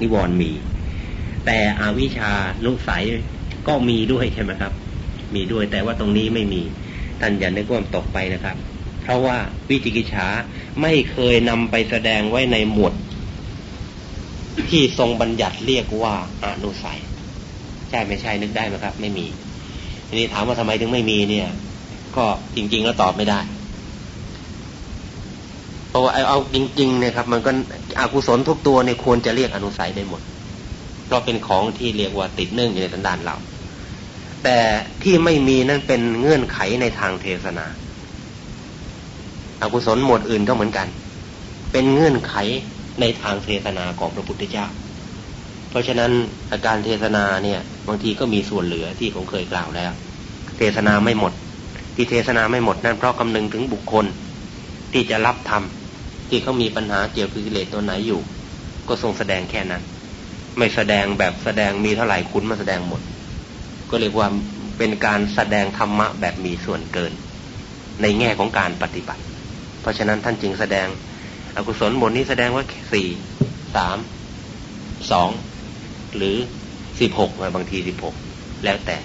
นิวรณ์มี แต่อวิชานุสัยก็มีด้วยใช่ไหมครับ มีด้วยแต่ว่าตรงนี้ไม่มีท่านอย่านึกว่าตกไปนะครับ เพราะว่าวิจิกิจฉาไม่เคยนำไปแสดงไว้ในหมวด ที่ทรงบัญญัติเรียกว่าอนุสัย ใช่ไม่ใช่นึกได้ไหมครับ ไม่มีทีนี้ถามว่าทำไมถึงไม่มีเนี่ย ก็จริง ๆ แล้วตอบไม่ได้ ราะว่าเอาจริงๆเนี่ยครับ มันก็อกุศลทุกตัวเนี่ยควรจะเรียกอนุสัยได้หมด เพราะเป็นของที่เรียกว่าติดเนื่องอยู่ในสันดานเรา แต่ที่ไม่มีนั่นเป็นเงื่อนไขในทางเทศนาอากุศลหมวดอื่นก็เหมือนกัน เป็นเงื่อนไขในทางเทศนาของพระพุทธเจ้า เพราะฉะนั้นอาการเทศนาเนี่ย บางทีก็มีส่วนเหลือที่ผมเคยกล่าวแล้ว เทศนาไม่หมด ที่เทศนาไม่หมดนั่นเพราะคำนึงถึงบุคคลที่จะรับธรรม ที่เขามีปัญหาเกี่ยวกับกิเลสตัวไหนอยู่ ก็ทรงแสดงแค่นั้น ไม่แสดงแบบแสดงมีเท่าไหร่คุณมาแสดงหมด ก็เรียกว่าเป็นการแสดงธรรมะแบบมีส่วนเกิน ในแง่ของการปฏิบัติ เพราะฉะนั้นท่านจึงแสดงอกุศลบทนี้แสดงว่าสี่สามสองหรือสิบหกบางทีสิบหกแล้วแต่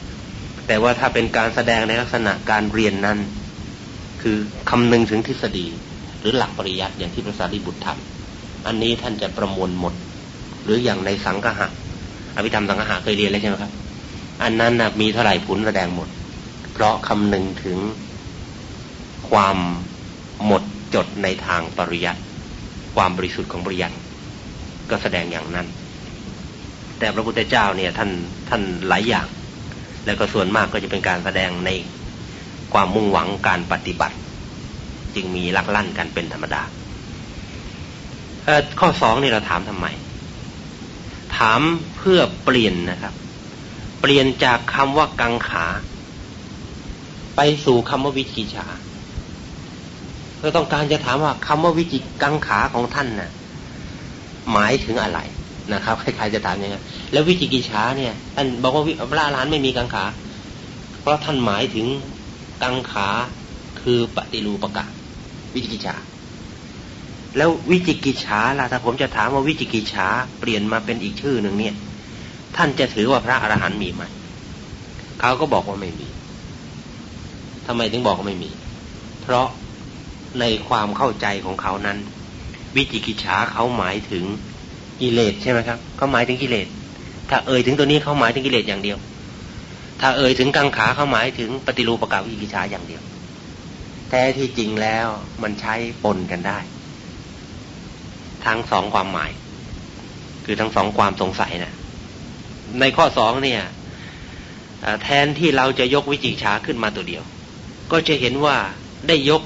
แต่ว่าถ้าเป็นการแสดงในลักษณะการเรียนนั้น คือคำนึงถึงทฤษฎี หรือหลักปริยัติอย่างที่พระสารีบุตรทำอันนี้ท่านจะประมวลหมด หรืออย่างในสังฆะอภิธรรมสังฆะเคยเรียนแล้วใช่ไหมครับ อันนั้นนะมีเท่าไหร่ผลแสดงหมด เพราะคำนึงถึงความหมดจดในทางปริยัติความบริสุทธิ์ของปริยัติก็แสดงอย่างนั้น แต่พระพุทธเจ้าเนี่ยท่านท่านหลายอย่าง แล้วก็ส่วนมากก็จะเป็นการแสดงในความมุ่งหวังการปฏิบัติ จึงมีลักลั่นกันเป็นธรรมดาข้อสองนี่เราถามทำไม ถามเพื่อเปลี่ยนนะครับ เปลี่ยนจากคำว่ากังขา ไปสู่คำว่าวิจิชาเราต้องการจะถามว่าคำว่าวิจิกังขาของท่านนะ่ะ หมายถึงอะไรนะครับใครๆจะถามอยังไงแล้ววิจิกิจฉาเนี่ยท่านบอกว่าพระอรหันต์ไม่มีกังขา เพราะท่านหมายถึงกังขาคือปฏิรูปกะ วิจิกิจฉาแล้ววิจิกิจฉาล่ะถ้าผมจะถามว่าวิจิกิจฉาเปลี่ยนมาเป็นอีกชื่อหนึ่งเนี่ย ท่านจะถือว่าพระอรหันต์มีไหมเขาก็บอกว่าไม่มีทำไมถึงบอกว่าไม่มี เพราะในความเข้าใจของเขานั้น วิจิกิจฉาเขาหมายถึงกิเลสใช่ไหมครับเขาหมายถึงกิเลสถ้าเอ่ยถึงตัวนี้เขาหมายถึงกิเลสอย่างเดียว ถ้าเอ่ยถึงกังขาเขาหมายถึงปฏิรูปประกาวิจิกิจฉาอย่างเดียว แท้ที่จริงแล้วมันใช้ปนกันได้ ทั้งสองความหมาย คือทั้งสองความสงสัยนะในข้อสองเนี่ยแทนที่เราจะยกวิจิกิจฉาขึ้นมาตัวเดียว ก็จะเห็นว่าได้ยก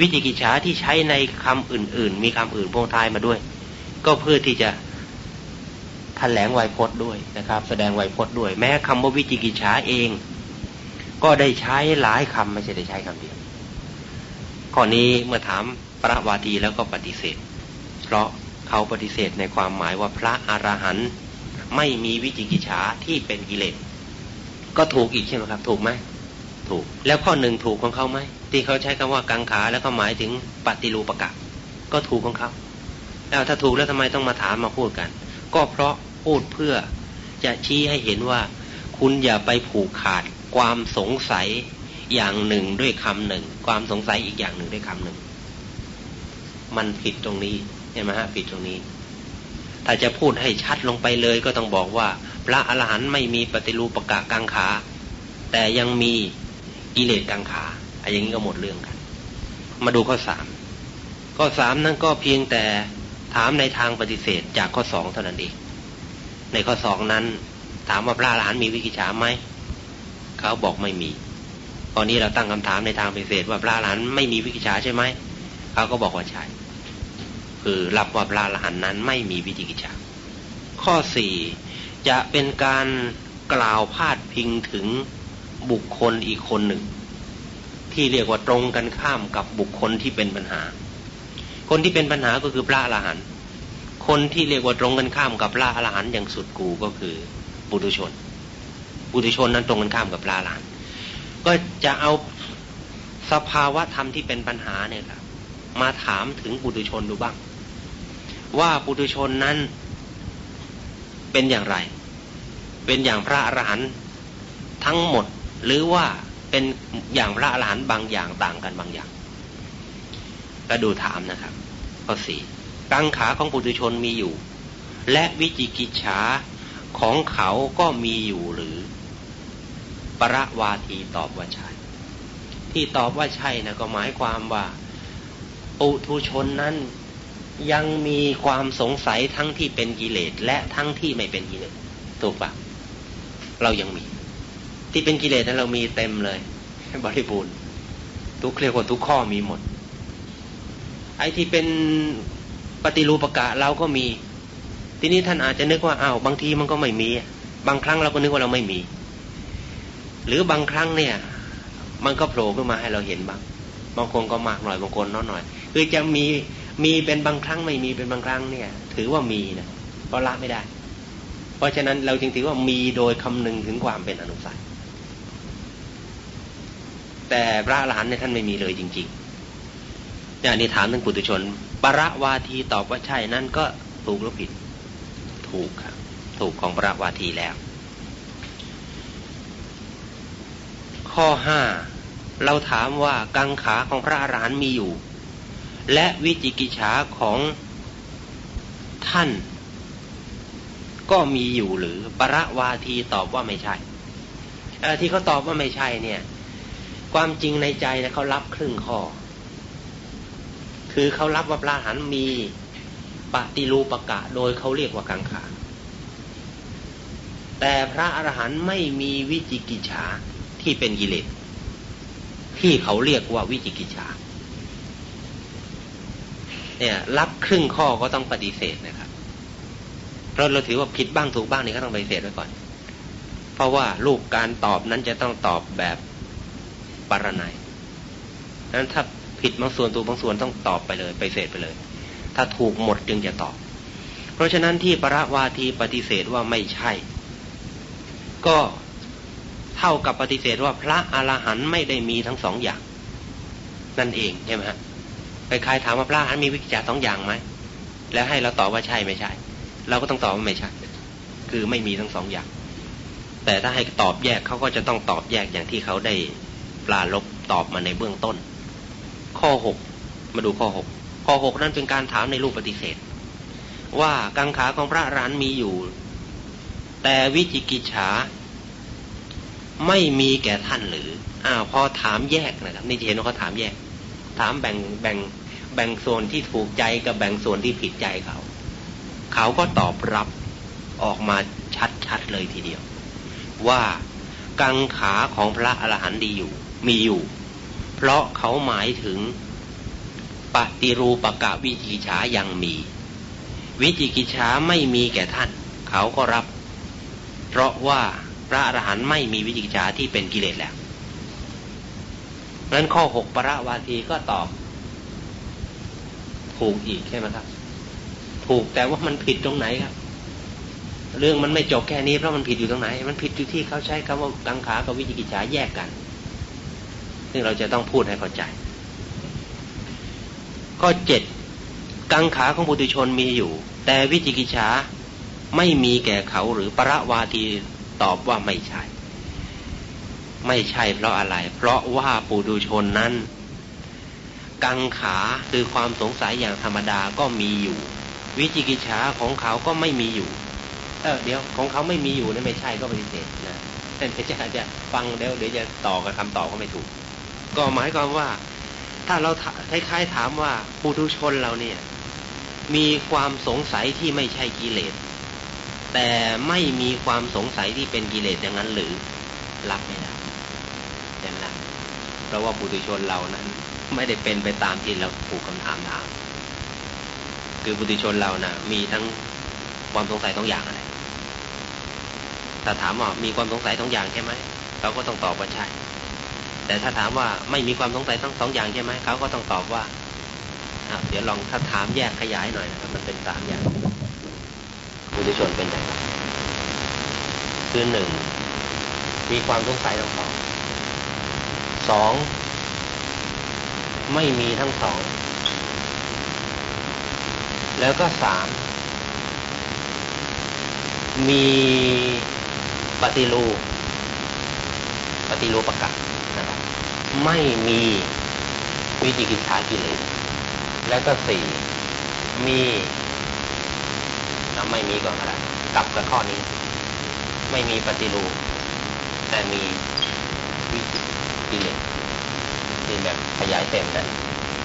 วิจิกิจฉาที่ใช้ในคำอื่น ๆ มีคำอื่นพวงท้ายมาด้วย ก็เพื่อที่จะแถลงไวยพจน์ด้วยนะครับ แสดงไวยพจน์ด้วย แม้คำว่าวิจิกิจฉาเอง ก็ได้ใช้หลายคำไม่ใช่ได้ใช้คำเดียว ข้อนี้เมื่อถามพระวาทีแล้วก็ปฏิเสธ เพราะเขาปฏิเสธในความหมายว่าพระอรหันต์ไม่มีวิจิกิจฉาที่เป็นกิเลสก็ถูกอีกใช่ไหมครับ ถูกไหมถูก แล้วข้อหนึ่งถูกของเขาไหมที่เขาใช้คำว่ากังขาแล้วก็หมายถึงปฏิรูปกะ ก็ถูกของเขาแล้วถ้าถูกแล้วทำไมต้องมาถามมาพูดกัน ก็เพราะพูดเพื่อจะชี้ให้เห็นว่า คุณอย่าไปผูกขาดความสงสัย อย่างหนึ่งด้วยคำหนึ่ง ความสงสัยอีกอย่างหนึ่งด้วยคำหนึ่ง มันผิดตรงนี้เห็นไหมฮะผิดตรงนี้ ถ้าจะพูดให้ชัดลงไปเลยก็ต้องบอกว่า พระอรหันต์ไม่มีปฏิรูปกะกังขา แต่ยังมีกิเลสกังขาไออย่างนี้ก็หมดเรื่องกัน มาดูข้อสามข้อสามนั้นก็เพียงแต่ถามในทางปฏิเสธจากข้อสองเท่านั้นเองในข้อสองนั้น ถามว่าพระอรหันต์มีวิกิจฉาไหมเขาบอกไม่มี ตอนนี้เราตั้งคำถามในทางปฏิเสธว่าพระอรหันต์ไม่มีวิกิจฉาใช่ไหมเขาก็บอกว่าใช่คือรับว่าพระอรหันต์นั้นไม่มีวิจิกิจฉาข้อสี่จะเป็นการกล่าวพาดพิงถึงบุคคลอีกคนหนึ่ง ที่เรียกว่าตรงกันข้ามกับบุคคลที่เป็นปัญหา คนที่เป็นปัญหาก็คือพระอรหันต์คนที่เรียกว่าตรงกันข้ามกับพระอรหันต์อย่างสุดกูก็คือบุตุชนบุตุชนนั้นตรงกันข้ามกับพระอรหันต์ ก็จะเอาสภาวะธรรมที่เป็นปัญหาเนี่ยครับมาถามถึงปุถุชนดูบ้าง ว่าปุถุชนนั้นเป็นอย่างไร เป็นอย่างพระอรหันต์ทั้งหมดหรือว่าเป็นอย่างพระอรหันต์บางอย่างต่างกันบางอย่างก็ดูถามนะครับข้อสี่กังขาของปุถุชนมีอยู่ และวิจิกิจฉาของเขาก็มีอยู่หรือ ประวาทีตอบว่าใช่ ที่ตอบว่าใช่นะก็หมายความว่าปุถุชนนั้นยังมีความสงสัยทั้งที่เป็นกิเลสและทั้งที่ไม่เป็นกิเลสถูกปะเรายังมี ที่เป็นกิเลสนั้นเรามีเต็มเลย บริบูรณ์ ทุกเรียกว่าทุกข้อมีหมด ไอ้ที่เป็นปฏิรูปกะเราก็มี ทีนี้ท่านอาจจะนึกว่าอ้าวบางทีมันก็ไม่มี บางครั้งเราก็นึกว่าเราไม่มี หรือบางครั้งเนี่ย มันก็โผล่ขึ้นมาให้เราเห็นบ้าง บางคนก็มากหน่อยบางคนน้อยหน่อย คือจะมีมีเป็นบางครั้งไม่มีเป็นบางครั้งเนี่ย ถือว่ามีนะเพราะละไม่ได้ เพราะฉะนั้นเราจึงถือว่ามีโดยคำนึงถึงความเป็นอนุสัยแต่พระอรหันต์เนี่ยท่านไม่มีเลยจริงๆอย่างนี้ถามถึงปุถุชน ประวาทีตอบว่าใช่นั่นก็ถูกหรือผิด ถูกครับ ถูกของประวาทีแล้ว ข้อห้าเราถามว่ากังขาของพระอรหันต์มีอยู่ และวิจิกิจฉาของท่าน ก็มีอยู่หรือประวาทีตอบว่าไม่ใช่ที่เขาตอบว่าไม่ใช่เนี่ย ความจริงในใจเนี่ยเขารับครึ่งข้อ คือเขารับว่าพระอรหันต์มีปฏิรูปกะ โดยเขาเรียกว่ากังขาแต่พระอรหันต์ไม่มีวิจิกิจฉา ที่เป็นกิเลสที่เขาเรียกว่าวิจิกิจฉาเนี่ยรับครึ่งข้อก็ต้องปฏิเสธนะครับ เพราะเราถือว่าผิดบ้างถูกบ้างนี่ก็ต้องปฏิเสธไว้ก่อน เพราะว่าลูกการตอบนั้นจะต้องตอบแบบปรนัยนั้นถ้าผิดบางส่วนถูกบางส่วนต้องตอบไปเลยไปเสธไปเลย ถ้าถูกหมดจึงจะตอบ เพราะฉะนั้นที่ประวาทีปฏิเสธว่าไม่ใช่ ก็ เท่ากับปฏิเสธว่าพระอรหันต์ไม่ได้มีทั้งสองอย่าง นั่นเองใช่ไหมฮะใครๆถามว่าพระอรหันต์มีวิกิจาสองอย่างไหมแล้วให้เราตอบว่าใช่ไม่ใช่ เราก็ต้องตอบว่าไม่ใช่ คือไม่มีทั้งสองอย่าง แต่ถ้าให้ตอบแยกเขาก็จะต้องตอบแยกอย่างที่เขาได้ปลาลบตอบมาในเบื้องต้น ข้อหกมาดูข้อหกข้อหกนั้นเป็นการถามในรูปปฏิเสธ ว่ากังขาของพระอรหันต์มีอยู่ แต่วิจิกิจฉา ไม่มีแก่ท่านหรืออ้าวพอถามแยกนะครับ นี่เห็นว่าเขาถามแยก ถามแบ่งแบ่งแบ่งส่วนที่ถูกใจกับแบ่งส่วนที่ผิดใจเขา เขาก็ตอบรับออกมาชัดๆเลยทีเดียว ว่ากังขาของพระอรหันต์ดีอยู่ มีอยู่ เพราะเขาหมายถึงปฏิรูปกะวิจิกิจฉายังมี วิจิกิจฉาไม่มีแก่ท่าน เขาก็รับ เพราะว่า พระอรหันต์ไม่มีวิจิกิจฉาที่เป็นกิเลสแล้วนั้นข้อหกประวาทีก็ตอบ ถูกอีกใช่ไหมครับ ถูกแต่ว่ามันผิดตรงไหนครับ เรื่องมันไม่จบแค่นี้เพราะมันผิดอยู่ตรงไหน มันผิดอยู่ที่เขาใช้คำว่ากังขากับวิจิกิจฉาแยกกัน ซึ่งเราจะต้องพูดให้เข้าใจ ข้อเจ็ดกังขาของบุตุชนมีอยู่ แต่วิจิกิจฉาไม่มีแก่เขาหรือประวาที ตอบว่าไม่ใช่ ไม่ใช่เพราะอะไร เพราะว่าปุถุชนนั้น กังขาคือความสงสัยอย่างธรรมดาก็มีอยู่ วิจิกิจฉาของเขาก็ไม่มีอยู่ เออเดี๋ยวของเขาไม่มีอยู่นั่นไม่ใช่ก็ปฏิเสธนะแต่จะจะฟังเดี๋ยวเดี๋ยวจะต่อกับคำตอบก็ไม่ถูก ก็หมายความว่า ถ้าเราคล้ายๆถามว่าปุถุชนเราเนี่ย มีความสงสัยที่ไม่ใช่กิเลส แต่ไม่มีความสงสัยที่เป็นกิเลสอย่างนั้นหรือรับไม่ได้เพราะว่าปุถุชนเรานั้น ไม่ได้เป็นไปตามที่เราถูกคำถามถาม คือปุถุชนเรานะ่ะ มีทั้งความสงสัยต้องอย่างอะไรถ้าถามว่ามีความสงสัยต้องอย่างใช่ไหมเราก็ต้องตอบว่าใช่ แต่ถ้าถามว่าไม่มีความสงสัยทั้งสองอย่างใช่ไหมเขาก็ต้องตอบว่าเดี๋ยวลองถ้าถามแยกขยายหน่อยนะครับมันเป็นสามอย่าง ปุถุชนเป็นอย่างไรคือหนึ่งมีความสงสัยทั้งสองสองไม่มีทั้งสอง แล้วก็สามมีปฏิรูปฏิรูปประกาศนะครับไม่มีวิจิกิจฉากิเลสแล้วก็สี่มี ไม่มีก่อนอะไรกลับกับข้อนี้ ไม่มีปฏิรูปแต่มีวิจิกิเลสที่แบบขยายเต็มนั้น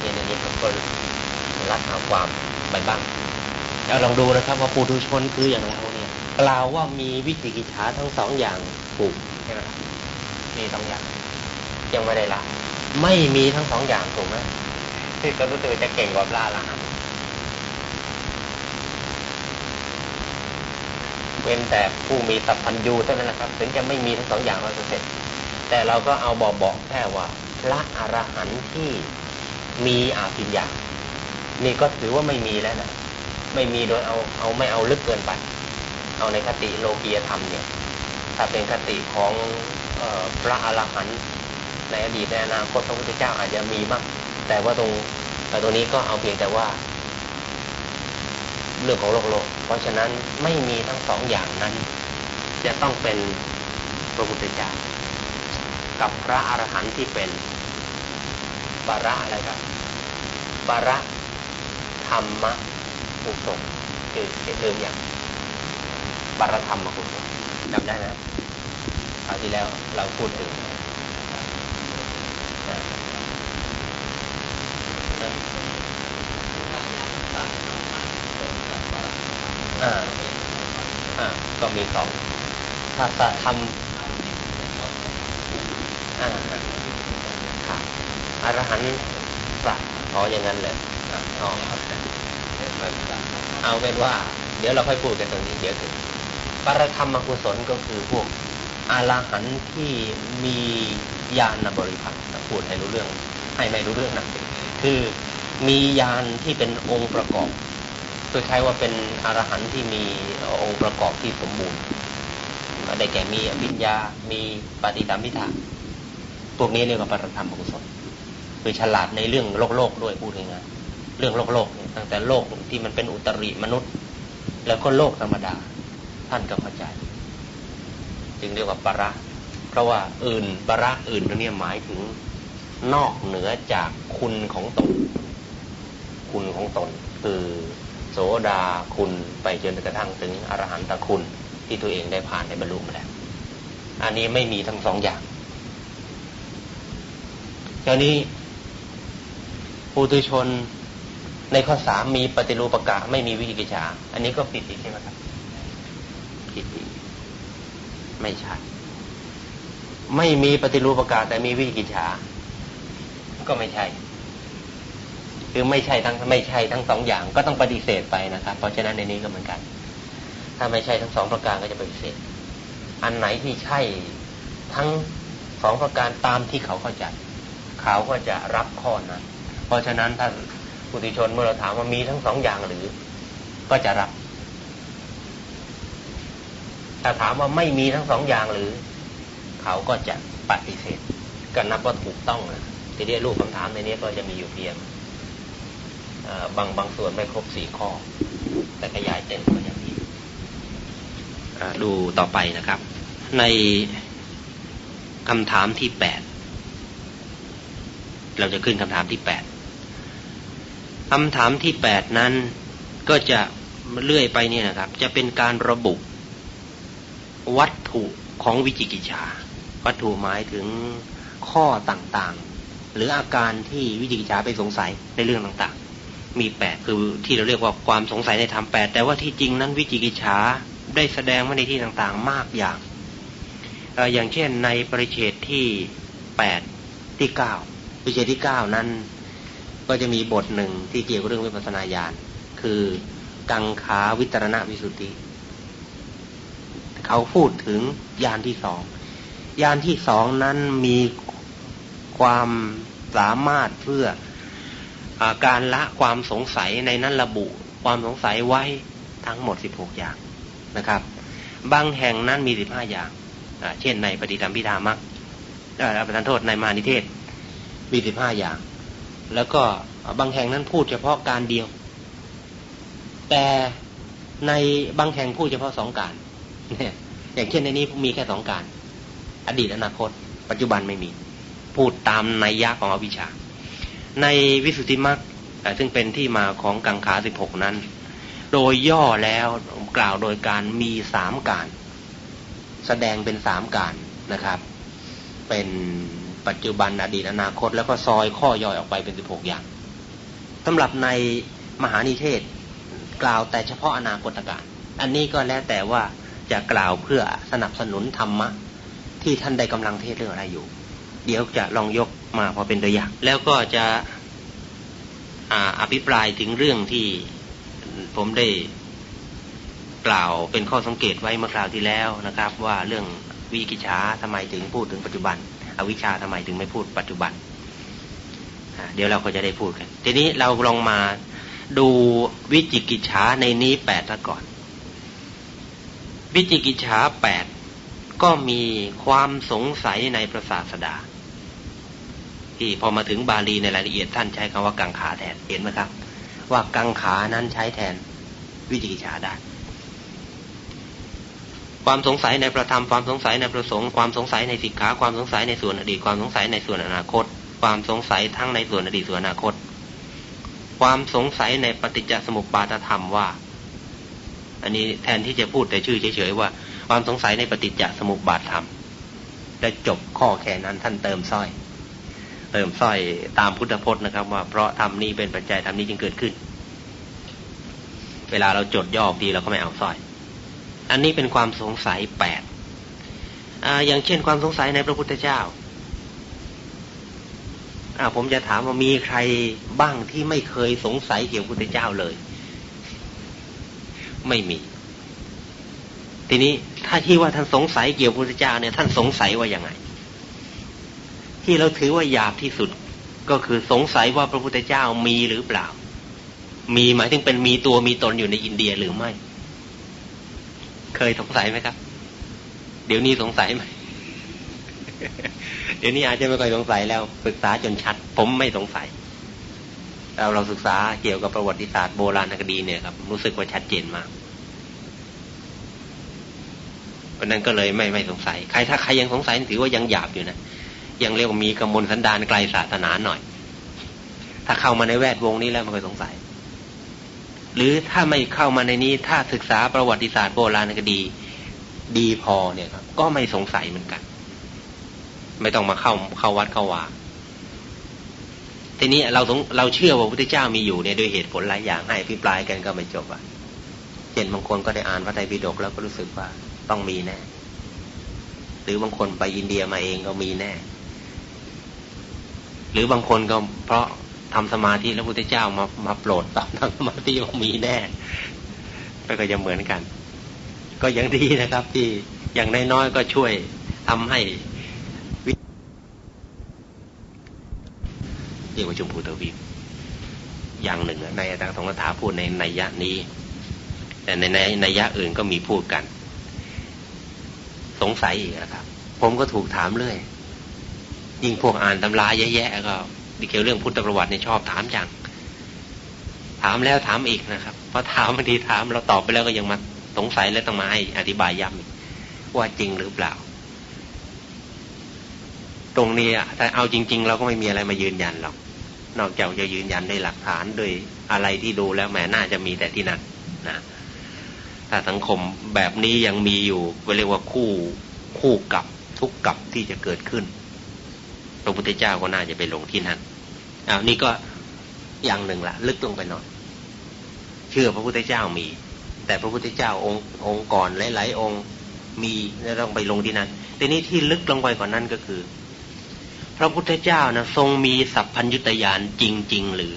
นี่นี่ผมก็รัดเอาความไปบ้างแล้วลองดูนะครับ ว่าปุถุชนคืออย่างเราเนี่ยกล่าวว่ามีวิจิกิจฉาทั้งสองอย่างถูกใช่ไหมมีสองอย่าง ยังไม่ได้ละ ไม่มีทั้งสองอย่างถูกไหมที่ก็รู้สึกจะเก่งกว่าปลาละ เว้นแต่ผู้มีสัพพัญญูเท่านั้นนะครับ ถึงจะไม่มีทั้งสองอย่างร้อยเปอร์เซ็นต์แต่เราก็เอาบอกบอกแค่ว่า พระอรหันต์ที่มีอาภิญญานี่ก็ถือว่าไม่มีแล้วนะไม่มีโดยเอาเอาไม่เอาลึกเกินไป เอาในคติโลกียธรรมเนี่ย ถ้าเป็นคติของออพระอรหันต์ในอดีตในอนาคตพระพุทธเจ้าอาจจะมีมากแต่ว่าตรงตรงนี้ก็เอาเพียงแต่ว่า เรื่องของโลกโลก เพราะฉะนั้นไม่มีทั้งสองอย่างนั้น จะต้องเป็นพระพุทธเจ้ากับพระอรหันต์ที่เป็นบาระอะไรครับบาระธรรมะกุศลคือเดิมอย่างบารธรรมกุศลจำได้นะคราวที่แล้วเราพูดถึง อ่า อ่า ก็มีสองถ้าจะทำอ่าค่ะอรหันต์ปะอ๋ออย่างนั้นเลยอ๋อเอาเป็นว่า เดี๋ยวเราค่อยพูดกันตรงนี้เดี๋ยวถึงปรธรรมกุศลก็คือพวกอารหันต์ที่มีญาณบริพัตรพูดให้รู้เรื่อง ให้ไม่รู้เรื่องนะคือมีญาณที่เป็นองค์ประกอบ คือใช้ว่าเป็นอรหันต์ที่มีองค์ประกอบที่สมบูรณ์ได้แก่มีอภิญญา มีปฏิสัมพิธาพวกนี้เรียกว่าปรธรรมกุศลคือฉลาดในเรื่องโลกโลกด้วยพูดง่ายๆเรื่องโลกโลกตั้งแต่โลกที่มันเป็นอุตริมนุษย์ แล้วก็โลกธรรมดา ท่านก็เข้าใจ จึงเรียกว่าประเพราะว่าอื่นประอื่นตรงนี้หมายถึงนอกเหนือจากคุณของตน คุณของตนคือ โสดาคุณไปจนกระทั่งถึงอรหันตคุณที่ตัวเองได้ผ่านได้บรรลุมาแล้ว อันนี้ไม่มีทั้งสองอย่างเจ้านี้ปุถุชนในข้อสามมีปฏิรูปกะไม่มีวิจิกิจฉา อันนี้ก็ผิดอีกใช่ไหมครับ ผิดอีกไม่ใช่ไม่มีปฏิรูปกะแต่มีวิจิกิจฉา ก็ไม่ใช่ คือไม่ใช่ทั้งไม่ใช่ทั้งสองอย่างก็ต้องปฏิเสธไปนะครับ เพราะฉะนั้นในนี้ก็เหมือนกัน ถ้าไม่ใช่ทั้งสองประการก็จะปฏิเสธ อันไหนที่ใช่ทั้งสองประการตามที่เขาเข้าใจเขาก็จะรับข้อนั้นเพราะฉะนั้นถ้าปุถุชนเมื่อเราถามว่ามีทั้งสองอย่างหรือ ก็จะรับ ถ้าถามว่าไม่มีทั้งสองอย่างหรือ เขาก็จะปฏิเสธก็นับว่าถูกต้องนะทีนี้รูปคำถามในนี้ก็จะมีอยู่เพียง บางบางส่วนไม่ครบสี่ข้อ แต่ขยายเต็มก็ยังมีดูต่อไปนะครับ ในคำถามที่แปดเราจะขึ้นคำถามที่แปดคำถามที่แปดนั้นก็จะเลื่อยไปเนี่ยนะครับ จะเป็นการระบุวัตถุของวิจิกิจฉาวัตถุหมายถึงข้อต่างๆ หรืออาการที่วิจิกิจฉาไปสงสัยในเรื่องต่างๆ มีแปดคือที่เราเรียกว่าความสงสัยในธรรมแปดแต่ว่าที่จริงนั้นวิจิกิจฉาได้แสดงมาในที่ต่างๆมากอย่างอย่างเช่นในปริเชตที่แปดที่เก้าปริเชตที่เก้านั้น ก็จะมีบทหนึ่งที่เกี่ยวกับเรื่องวิปัสสนาญาณคือกังขาวิตรณวิสุทธิเขาพูดถึงญาณที่สองญาณที่สองนั้นมีความสามารถเพื่อ การละความสงสัยในนั้นระบุ ความสงสัยไว้ทั้งหมดสิบหกอย่างนะครับ บางแห่งนั้นมีสิบห้าอย่าง เช่นในปฏิธรรมพิธามักประทานโทษในมานิเทศ มีสิบห้าอย่าง แล้วก็บางแห่งนั้นพูดเฉพาะการเดียว แต่ในบางแห่งพูดเฉพาะสองการอย่างเช่นในนี้มีแค่สองการ อดีตอนาคต ปัจจุบันไม่มี พูดตามนัยยะของอวิชชา ในวิสุทธิมรรคซึ่งเป็นที่มาของกังขาสิบหกนั้น โดยย่อแล้วกล่าวโดยการมีสามการ แสดงเป็นสามการนะครับ เป็นปัจจุบันอดีตอนาคต แล้วก็ซอยข้อย่อยออกไปเป็นสิบหกอย่างสำหรับในมหานิเทศกล่าวแต่เฉพาะอนาคตการ อันนี้ก็แล้วแต่ว่าจะกล่าวเพื่อสนับสนุนธรรมะ ที่ท่านได้กำลังเทศเรื่องอะไรอยู่ เดี๋ยวจะลองยก มาพอเป็นตัวอย่าง แล้วก็จะอภิปรายถึงเรื่องที่ผมได้กล่าวเป็นข้อสังเกตไว้เมื่อคราวที่แล้วนะครับ ว่าเรื่องวิกิจฉาทำไมถึงพูดถึงปัจจุบัน อวิชชาทำไมถึงไม่พูดปัจจุบัน เดี๋ยวเราก็จะได้พูดกัน ทีนี้เราลองมาดูวิจิกิจฉาในนี้แปดละก่อน วิจิกิจฉาแปดก็มีความสงสัยในพระศาสดา ที่พอมาถึงบาลีในรายละเอียดท่านใช้คำว่ากังขาแทนเห็นไหมครับ ว่ากังขานั้นใช้แทนวิจิกิจฉาได้ ความสงสัยในประธรรมความสงสัยในประสงค์ความสงสัยในสิกขาความสงสัยในส่วนอดีตความสงสัยในส่วนอนาคต ความสงสัยทั้งในส่วนอดีตส่วนอนาคต ความสงสัยในปฏิจจสมุปบาทธรรมว่า อันนี้แทนที่จะพูดแต่ชื่อเฉยๆว่า ความสงสัยในปฏิจจสมุปบาทธรรมและจบข้อแค่นั้นท่านเติมสร้อย เติมสร้อยตามพุทธพจน์นะครับ ว่าเพราะธรรมนี้เป็นปัจจัยธรรมนี้จึงเกิดขึ้น เวลาเราจดย่อดีเราก็ไม่เอาสร้อย อันนี้เป็นความสงสัยแปดอย่างเช่นความสงสัยในพระพุทธเจ้าอ่าผมจะถามว่ามีใครบ้างที่ไม่เคยสงสัยเกี่ยวกับพุทธเจ้าเลย ไม่มี ทีนี้ถ้าที่ว่าท่านสงสัยเกี่ยวกับพุทธเจ้าเนี่ยท่านสงสัยว่าอย่างไง ที่เราถือว่าหยาบที่สุด ก็คือสงสัยว่าพระพุทธเจ้ามีหรือเปล่า มีหมายถึงเป็นมีตัวมีตนอยู่ในอินเดียหรือไม่ เคยสงสัยไหมครับ เดี๋ยวนี้สงสัยไหมเดี๋ยวนี้อาจจะไม่ค่อยสงสัยแล้วศึกษาจนชัด ผมไม่สงสัยเราเราศึกษาเกี่ยวกับประวัติศาสตร์โบราณคดีเนี่ยครับ รู้สึกว่าชัดเจนมากเพราะนั้นก็เลยไม่ไม่สงสัย ใครถ้าใครยังสงสัยถือว่ายังหยาบอยู่นะ ยังเรียกว่ามีกำมลสันดานไกลศาสนาหน่อย ถ้าเข้ามาในแวดวงนี้แล้วไม่ค่อยสงสัย หรือถ้าไม่เข้ามาในนี้ถ้าศึกษาประวัติศาสตร์โบราณคดี ดีพอเนี่ยครับ ก็ไม่สงสัยเหมือนกัน ไม่ต้องมาเข้าเข้าวัดเข้าวาทีนี้เรางเราเชื่อว่าพระพุทธเจ้ามีอยู่เนี่ยโดยเหตุผลหลายอย่างให้พิปรายกันก็ไม่จบอะเช่นบางคนก็ได้อ่านพระไตรปิฎกแล้วก็รู้สึกว่าต้องมีแน่หรือบางคนไปอินเดียมาเองก็มีแน่ หรือบางคนก็เพราะทำสมาธิแล้วพระพุทธเจ้ามามาโปรดตามทำสมาธิว่ามีแน่ก็จะเหมือนกัน ก็ยังดีนะครับ ที่อย่างน้อยๆก็ช่วยทำให้เรียกว่าชมพูทวีปอย่างหนึ่งในอาจารย์สงฆ์ถาพูดในในยะนี้ แต่ในในในยะอื่นก็มีพูดกัน สงสัยอีกนะครับ ผมก็ถูกถามเรื่อย ยิ่งพวกอ่านตำราแย่ๆก็เกี่ยวเรื่องพุทธประวัติเนี่ยชอบถามจังถามแล้วถามอีกนะครับพอถามบางทีถามเราตอบไปแล้วก็ยังมาสงสัยแล้วต้องมาให้อธิบายย้ำว่าจริงหรือเปล่า ตรงนี้อะแต่เอาจริง ๆ เราก็ไม่มีอะไรมายืนยันหรอกนอกจากจะยืนยันด้วยหลักฐานด้วยอะไรที่ดูแล้วแหมน่าจะมีแต่ที่นั่นนะถ้าสังคมแบบนี้ยังมีอยู่เรียกว่าคู่คู่กับทุกกับที่จะเกิดขึ้น พระพุทธเจ้าก็น่าจะไปลงที่นั่นอ้าวนี่ก็อย่างหนึ่งละลึกลงไปหน่อยเชื่อพระพุทธเจ้ามี แต่พระพุทธเจ้าองค์องค์ก่อนหลาย ๆ องค์มีแล้วต้องไปลงที่นั่นแต่นี้ที่ลึกลงไปกว่านั้นก็คือ พระพุทธเจ้านะทรงมีสัพพัญญุตยานจริง ๆ หรือ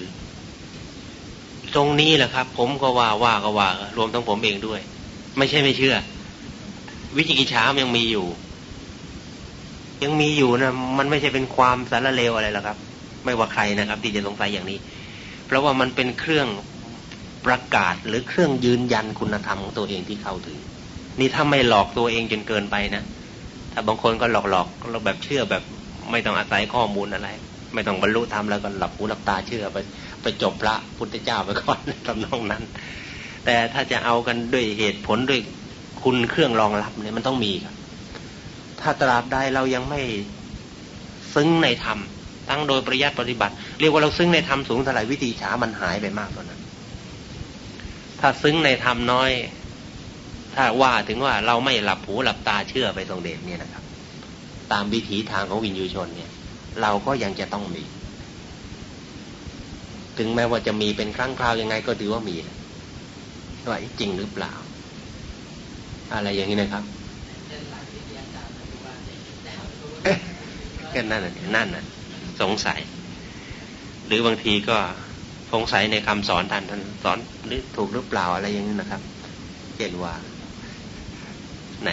ตรงนี้แหละครับ ผมก็ว่าว่าก็ว่ารวมทั้งผมเองด้วย ไม่ใช่ไม่เชื่อ วิจิกิจฉามยังมีอยู่ ยังมีอยู่นะมันไม่ใช่เป็นความสารเลวอะไรหรอกครับ ไม่ว่าใครนะครับ ที่จะสงสัยอย่างนี้ เพราะว่ามันเป็นเครื่องประกาศหรือเครื่องยืนยันคุณธรรมของตัวเองที่เข้าถึง นี่ถ้าไม่หลอกตัวเองจนเกินไปนะถ้าบางคนก็หลอกหลอกเราแบบเชื่อแบบไม่ต้องอาศัยข้อมูลอะไร ไม่ต้องบรรลุธรรมแล้วก็หลับหูหลับตาเชื่อไปไปจบพระพุทธเจ้าไปก่อนทำนองนั้น แต่ถ้าจะเอากันด้วยเหตุผลด้วยทุนเครื่องรองรับเนี่ยมันต้องมีครับ ถ้าตราบใดเรายังไม่ซึ้งในธรรมตั้งโดยปริยัติปฏิบัติ เรียกว่าเราซึ้งในธรรมสูงเท่าไหร่วิธีช้ามันหายไปมากกว่านั้น ถ้าซึ้งในธรรมน้อย ถ้าว่าถึงว่าเราไม่หลับหูหลับตาเชื่อไปทรงเดชเนี่ยนะครับ ตามวิถีทางของวินยูชนเนี่ย เราก็ยังจะต้องมี ถึงแม้ว่าจะมีเป็นครั้งคราวยังไงก็ถือว่ามีว่าจริงหรือเปล่า อะไรอย่างนี้นะครับ ก็นั่นน่ะนั่นน่ะ สงสัย หรือบางทีก็สงสัยในคำสอนท่านท่านสอนหรือถูกหรือเปล่าอะไรอย่างนี้นะครับเช่นว่าไหน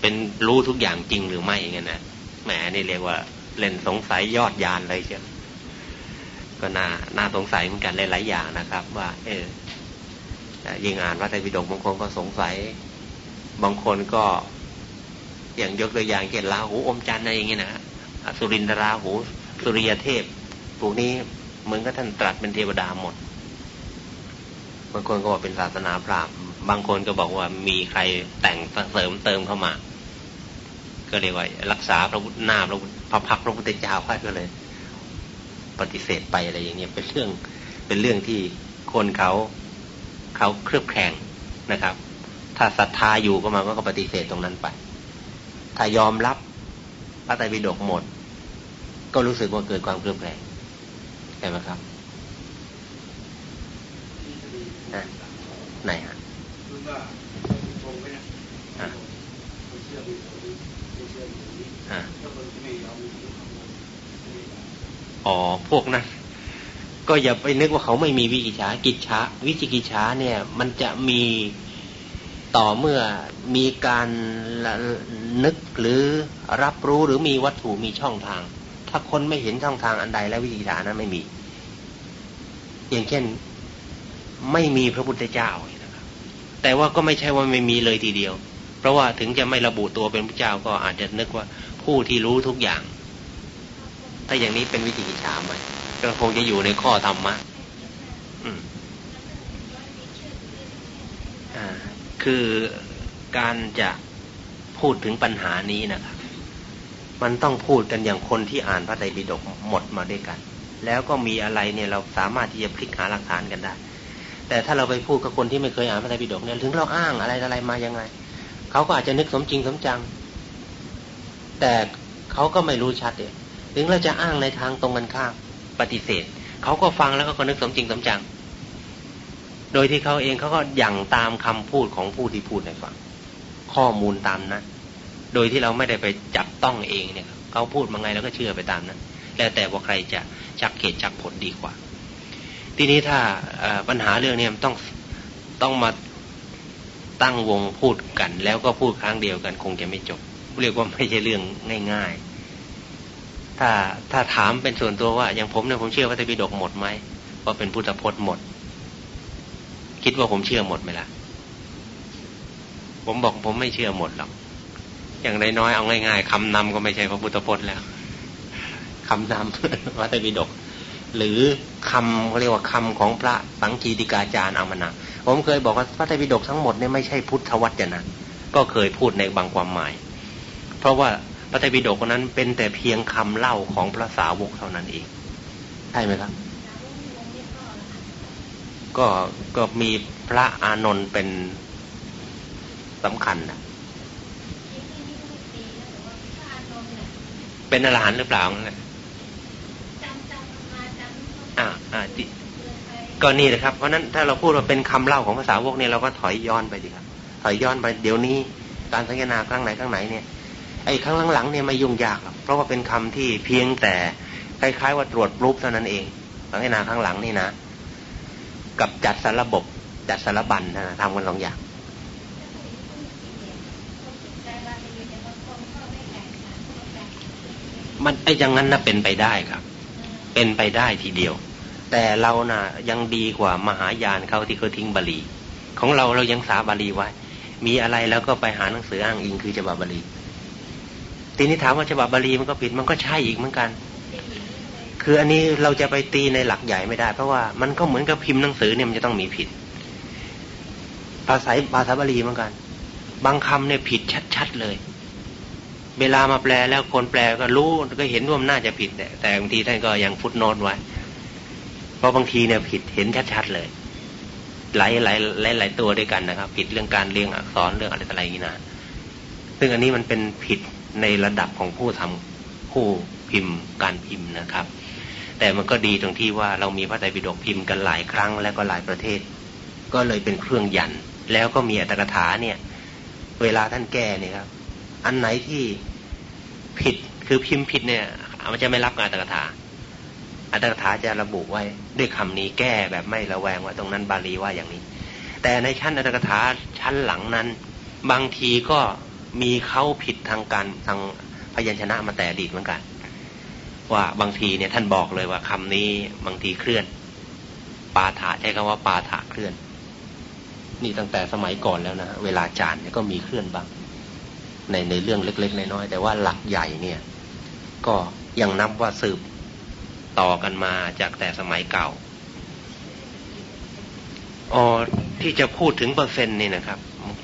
เป็นรู้ทุกอย่างจริงหรือไม่อย่างเงี้นะแหมนี่เรียกว่า เล่นสงสัยยอดยานเลยเชียวก็น่าน่าสงสัยเหมือนกันหลายๆอย่างนะครับ ว่า เออยิงอ่านพระไตรปิฎกบางคนก็สงสัย บางคนก็อย่างยกตัวอย่างเช่นลาหูอมจันทร์อะไรอย่างเงี้ยนะสุรินทราหูสุริยเทพพวกนี้เหมือนกับท่านตรัสเป็นเทวดาหมด บางคนก็บอกเป็นศาสนาพราหมณ์บางคนก็บอกว่ามีใครแต่งเสริมเติมเข้ามา ก็เรียกว่ารักษาพระพุทธนาพระพระพักพระพุทธเจ้าค่อยก็เลย ปฏิเสธไปอะไรอย่างเงี้ยเป็นเรื่องเป็นเรื่องที่คนเขาเขาเครือบแคลงนะครับ ถ้าศรัทธาอยู่ก็มาก็ปฏิเสธตรงนั้นไป ถ้ายอมรับพระไตรปิฎกหมด ก็รู้สึกว่าเกิดความเครือบแคลงใช่ไหมครับไหนฮะอ๋อ พวกนั้นก็อย่าไปนึกว่าเขาไม่มีวิกิจฉากิจฉาวิจิกิจฉาเนี่ย มันจะมี ต่อเมื่อมีการนึกหรือรับรู้หรือมีวัตถุมีช่องทาง ถ้าคนไม่เห็นช่องทางอันใดแล้ววิจิกิจฉานั้นไม่มี อย่างเช่นไม่มีพระพุทธเจ้านะครับแต่ว่าก็ไม่ใช่ว่าไม่มีเลยทีเดียว เพราะว่าถึงจะไม่ระบุตัวเป็นพระเจ้าก็อาจจะนึกว่าผู้ที่รู้ทุกอย่าง ถ้าอย่างนี้เป็นวิธีกิจฉาไหมก็คงจะอยู่ในข้อธรรมะ อืม อ่า คือการจะพูดถึงปัญหานี้นะครับ มันต้องพูดกันอย่างคนที่อ่านพระไตรปิฎกหมดมาด้วยกัน แล้วก็มีอะไรเนี่ยเราสามารถที่จะพลิกหาหลักฐานกันได้ แต่ถ้าเราไปพูดกับคนที่ไม่เคยอ่านพระไตรปิฎกเนี่ยถึงเราอ้างอะไรอะไรมายังไงเขาก็อาจจะนึกสมจริงสมจัง แต่เขาก็ไม่รู้ชัดเนี่ยถึงเราจะอ้างในทางตรงกันข้ามปฏิเสธเขาก็ฟังแล้วก็นึกสมจริงสมจัง โดยที่เขาเองเขาก็ยังตามคำพูดของผู้ที่พูดให้ฟังข้อมูลตามนะโดยที่เราไม่ได้ไปจับต้องเองเนี่ยเขาพูดมาไงแล้วก็เชื่อไปตามนั้นแล้วแต่ว่าใครจะชักเหตุชักผลดีกว่า ทีนี้ถ้าปัญหาเรื่องนี้มันต้องต้องมาตั้งวงพูดกัน แล้วก็พูดครั้งเดียวกัน คงจะไม่จบ เรียกว่าไม่ใช่เรื่องง่าย ๆ ถ้าถ้าถามเป็นส่วนตัวว่าอย่างผมเนี่ยผมเชื่อว่าตะปิฎกหมดไหมว่าเป็นพุทธพจน์หมด คิดว่าผมเชื่อหมดไหมล่ะ ผมบอกผมไม่เชื่อหมดหรอก อย่างน้อยๆเอาง่ายๆคำนำก็ไม่ใช่พระพุทธพจน์แล้วคำนำวัตถปิฎกหรือคำเขาเรียกว่าคำของพระสังคีติกาจารย์อามนาผมเคยบอกว่าพระไตรปิฎกทั้งหมดเนี่ยไม่ใช่พุทธวจนะ ก็เคยพูดในบางความหมาย เพราะว่าพระไตรปิฎกนั้นเป็นแต่เพียงคำเล่าของพระสาวกเท่านั้นเอง ใช่ไหมครับ ก็ก็มีพระอานนท์เป็นสำคัญนะเป็นอรหันต์หรือเปล่าเนี่ยอ่าอ่าก็นี่นะครับ เพราะนั้นถ้าเราพูดว่าเป็นคำเล่าของภาษาวกเนี่ยเราก็ถอยย้อนไปดีครับ ถอยย้อนไปเดี๋ยวนี้การสังเกนาครั้งไหนครั้งไหนเนี่ย ไอ้ครั้งหลังๆเนี่ยไม่ยุ่งยากหรอกเพราะว่าเป็นคำที่เพียงแต่คล้ายๆว่าตรวจรูปเท่านั้นเองสังเกนาครั้งหลังนี่นะ กับจัดสารระบบจัดสารบัญนะทำกันสองอย่างมันไอ้อย่างนั้นน่ะเป็นไปได้ครับ เป็นไปได้ทีเดียว แต่เรานะ่ะยังดีกว่ามหายานเขาที่เขาทิ้งบาลี ของเราเรายังสาบาลีไว้ มีอะไรแล้วก็ไปหาหนังสืออ้างอิงคือฉบับบาลี ทีนี้ถามว่าฉบับบาลีมันก็ผิดมันก็ใช่อีกเหมือนกัน คืออันนี้เราจะไปตีในหลักใหญ่ไม่ได้ เพราะว่ามันก็เหมือนกับพิมพ์หนังสือเนี่ยมันจะต้องมีผิด ภาษาภาษาบาลีเหมือนกัน บางคำเนี่ยผิดชัดๆเลย เวลามาแปลแล้วคนแปลก็รู้ก็เห็นว่ามันน่าจะผิดแต่บางทีท่านก็ยังฟุตโนตไว้ เพราะบางทีเนี่ยผิดเห็นชัดๆเลยหลายหลายหลายหลายตัวด้วยกันนะครับ ผิดเรื่องการเรียงอักษรเรื่องอะไรอะไรอย่างๆนี้นะซึ่งอันนี้มันเป็นผิดในระดับของผู้ทำผู้พิมพ์การพิมพ์นะครับ แต่มันก็ดีตรงที่ว่าเรามีพระไตรปิฎกพิมพ์กันหลายครั้งแล้วก็หลายประเทศ ก็เลยเป็นเครื่องยัน แล้วก็มีอัตถกถาเนี่ย เวลาท่านแก้เนี่ยครับ อันไหนที่ผิดคือพิมพ์ผิดเนี่ยมันจะไม่รับงานอัตถกถาอัตถกถาจะระบุไว้ด้วยคำนี้แก้แบบไม่ระแวงว่าตรงนั้นบาลีว่าอย่างนี้ แต่ในชั้นอัตถกถาชั้นหลังนั้น บางทีก็มีเขาผิดทางการทางพยัญชนะมาแต่อดีตเหมือนกัน ว่าบางทีเนี่ยท่านบอกเลยว่าคำนี้บางทีเคลื่อน ปาถะใช้คำว่าปาถะเคลื่อน นี่ตั้งแต่สมัยก่อนแล้วนะเวลาจานเนี่ยก็มีเคลื่อนบ้าง ในในเรื่องเล็ก ๆ น้อยๆแต่ว่าหลักใหญ่เนี่ย ก็ยังนับว่าสืบต่อกันมาจากแต่สมัยเก่าอ๋อที่จะพูดถึงเปอร์เซ็นต์นี่นะครับ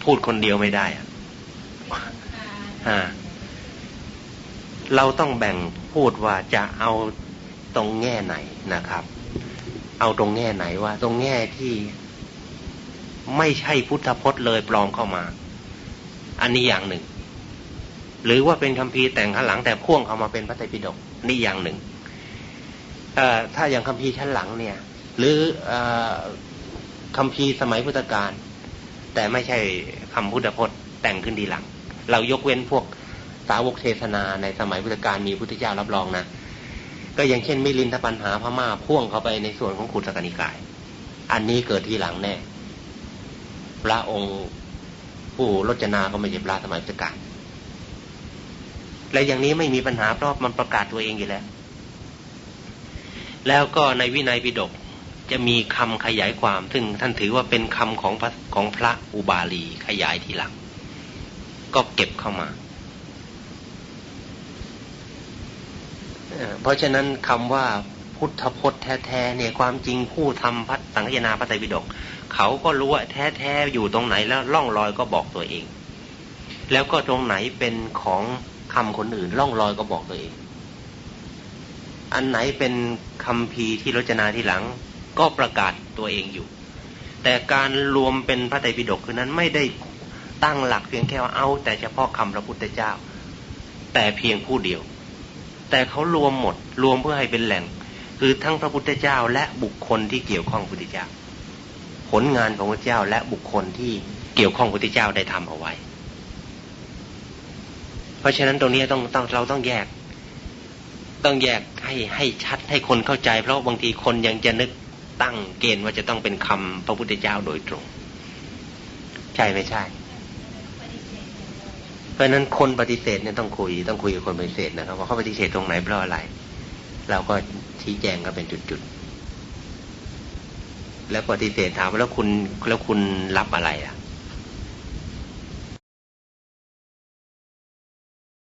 พูดคนเดียวไม่ได้อะอ่า เราต้องแบ่งพูดว่าจะเอาตรงแง่ไหนนะครับ เอาตรงแง่ไหนว่า ตรงแง่ที่ไม่ใช่พุทธพจน์เลยปลอมเข้ามา อันนี้อย่างหนึ่ง หรือว่าเป็นคำพีแต่งข้างหลังแต่พ่วงเข้ามาเป็นพระไตรปิฎกนี่อย่างหนึ่งถ้าอย่างคำพีชั้นหลังเนี่ย หรือคำพีสมัยพุทธกาลแต่ไม่ใช่คำพุทธพจน์แต่งขึ้นดีหลัง เรายกเว้นพวก สาวกเทศนาในสมัยพุทธกาลมีพุทธเจ้ารับรองนะก็อย่างเช่นมิลินทปัญหาพม่าพ่วงเข้าไปในส่วนของขุดสกนิกาย อันนี้เกิดทีหลังแน่ พระองค์ผู้รจนาก็ไม่ใช่พระสมัยพุทธกาลและอย่างนี้ไม่มีปัญหาเพราะมันประกาศตัวเองอยู่แล้ว แล้วก็ในวินัยปิฎกจะมีคำขยายความ ซึ่งท่านถือว่าเป็นคำของพระของพระอุบาลีขยายทีหลัง ก็เก็บเข้ามา เพราะฉะนั้นคำว่าพุทธพจน์แท้ๆเนี่ยความจริงผู้ทำพัฒสังฆนาพระไตรปิฎกเขาก็รู้ว่าแท้ๆอยู่ตรงไหนแล้วล่องรอยก็บอกตัวเอง แล้วก็ตรงไหนเป็นของคำคนอื่นล่องรอยก็บอกตัวเอง อันไหนเป็นคำพีที่รจนาที่หลัง ก็ประกาศตัวเองอยู่ แต่การรวมเป็นพระไตรปิฎกคือนั้นไม่ได้ตั้งหลักเพียงแค่ว่าเอา แต่เฉพาะคำพระพุทธเจ้า แต่เพียงผู้เดียว แต่เขารวมหมด รวมเพื่อให้เป็นแหล่ง คือทั้งพระพุทธเจ้าและบุคคลที่เกี่ยวข้องพุทธเจ้า ผลงานของพระเจ้าและบุคคลที่เกี่ยวข้องพุทธเจ้าได้ทำเอาไว้ เพราะฉะนั้นตรงนี้ต้องต้องเราต้องแยก ต้องแยกให้ให้ชัดให้คนเข้าใจ เพราะบางทีคนยังจะนึกตั้งเกณฑ์ว่าจะต้องเป็นคำพระพุทธเจ้าโดยตรง ใช่ไม่ใช่ ราะนั้นคนปฏิเสธเนี่ยต้องคุยต้องคุยกับคนปฏิเสธนะครับว่าเขาปฏิเสธตรงไหนเพราะอะไร เราก็ชี้แจงก็เป็นจุดๆแล้วปฏิเสธถามว่าแล้วคุณแล้วคุณรับอะไรอะ